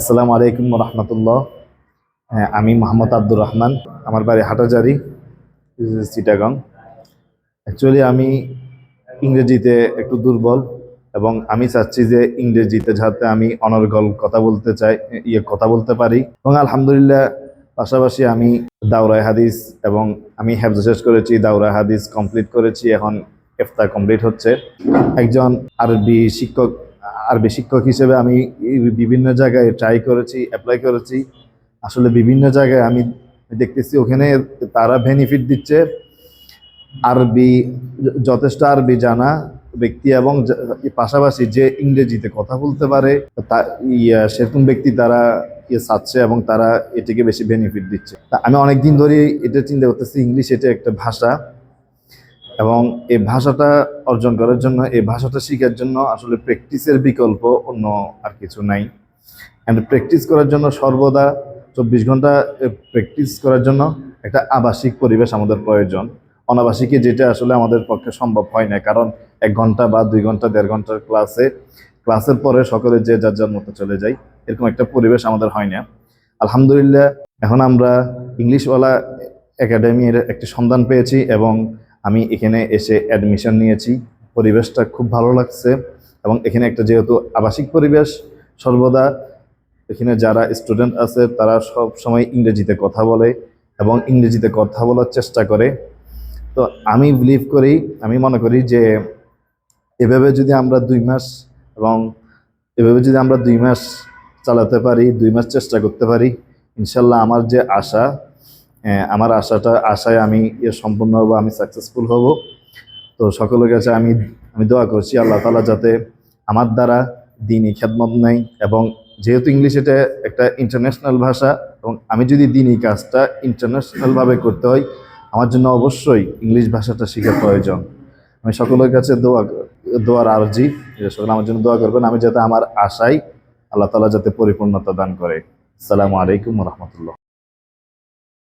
আসসালামু আলাইকুম রহমতুল্লাহ। হ্যাঁ আমি মোহাম্মদ আব্দুর রহমান, আমার বাড়ি হাটাজারি, চিটাগং। অ্যাকচুয়ালি আমি ইংরেজিতে একটু দুর্বল এবং আমি চাচ্ছি যে ইংরেজিতে যাতে আমি অনর্গল কথা বলতে চাই ইয়ে কথা বলতে পারি। এবং আলহামদুলিল্লাহ, পাশাপাশি আমি দাউরায় হাদিস এবং আমি হ্যাবজা শেষ করেছি দাউরায় হাদিস কমপ্লিট করেছি, এখন এফতা কমপ্লিট হচ্ছে। একজন আরবি শিক্ষক আরবি শিক্ষক হিসেবে আমি বিভিন্ন জায়গায় ট্রাই করেছি অ্যাপ্লাই করেছি। আসলে বিভিন্ন জায়গায় আমি দেখতেছি ওখানে তারা বেনিফিট দিচ্ছে। আরবি, যথেষ্ট আরবি জানা ব্যক্তি এবং পাশাপাশি যে ইংরেজিতে কথা বলতে পারে, তা সেরকম ব্যক্তি তারা ইয়ে চাচ্ছে এবং তারা এটিকে বেশি বেনিফিট দিচ্ছে। আমি অনেকদিন ধরে এটা চিন্তা করতেছি, ইংলিশ এটা একটা ভাষা। এবং এই ভাষাটা অর্জন করার জন্য, এই ভাষাটা শেখার জন্য আসলে প্র্যাকটিসের বিকল্প অন্য আর কিছু নাই। অ্যান্ড প্র্যাকটিস করার জন্য সর্বদা চব্বিশ ঘণ্টা প্র্যাকটিস করার জন্য একটা আবাসিক পরিবেশ আমাদের প্রয়োজন। অনাবাসিকে যেটা আসলে আমাদের পক্ষে সম্ভব হয় না, কারণ এক ঘণ্টা বা দুই ঘণ্টা, দেড় ঘণ্টার ক্লাসে ক্লাসের পরে সকলে যে যার যার মতো চলে যায়, এরকম একটা পরিবেশ আমাদের হয় না। আলহামদুলিল্লাহ, এখন আমরা ইংলিশওয়ালা একাডেমির একটি সন্ধান পেয়েছি এবং আমি এখানে এসে অ্যাডমিশন নিয়েছি। পরিবেশটা খুব ভালো লাগছে এবং এখানে একটা যেহেতু আবাসিক পরিবেশ, সর্বদা এখানে যারা স্টুডেন্ট আছে তারা সব সময় ইংরেজিতে কথা বলে এবং ইংরেজিতে কথা বলার চেষ্টা করে। তো আমি বিলিভ করি, আমি মনে করি যে এভাবে যদি আমরা দুই মাস এবং এভাবে যদি আমরা দুই মাস চালাতে পারি, দুই মাস চেষ্টা করতে পারি, ইনশাল্লাহ আমার যে আশা আমার আশাটা, আশায় আমি এ সম্পূর্ণ হব, আমি সাকসেসফুল হব। তো সকলের কাছে আমি আমি দোয়া করছি, আল্লাহ তালা যাতে আমার দ্বারা দিনই খেদমত নেই এবং যেহেতু ইংলিশ এটা একটা ইন্টারন্যাশনাল ভাষা, এবং আমি যদি দিনই কাজটা ইন্টারন্যাশনালভাবে করতে হয়, আমার জন্য অবশ্যই ইংলিশ ভাষাটা শেখা প্রয়োজন। আমি সকলের কাছে দোয়া, দোয়ার আর্জি সকলে আমার জন্য দোয়া করবেন, আমি যাতে আমার আশাই আল্লাহ তালা যাতে পরিপূর্ণতা দান করে। আসসালামু আলাইকুম রহমতুল্লাহ।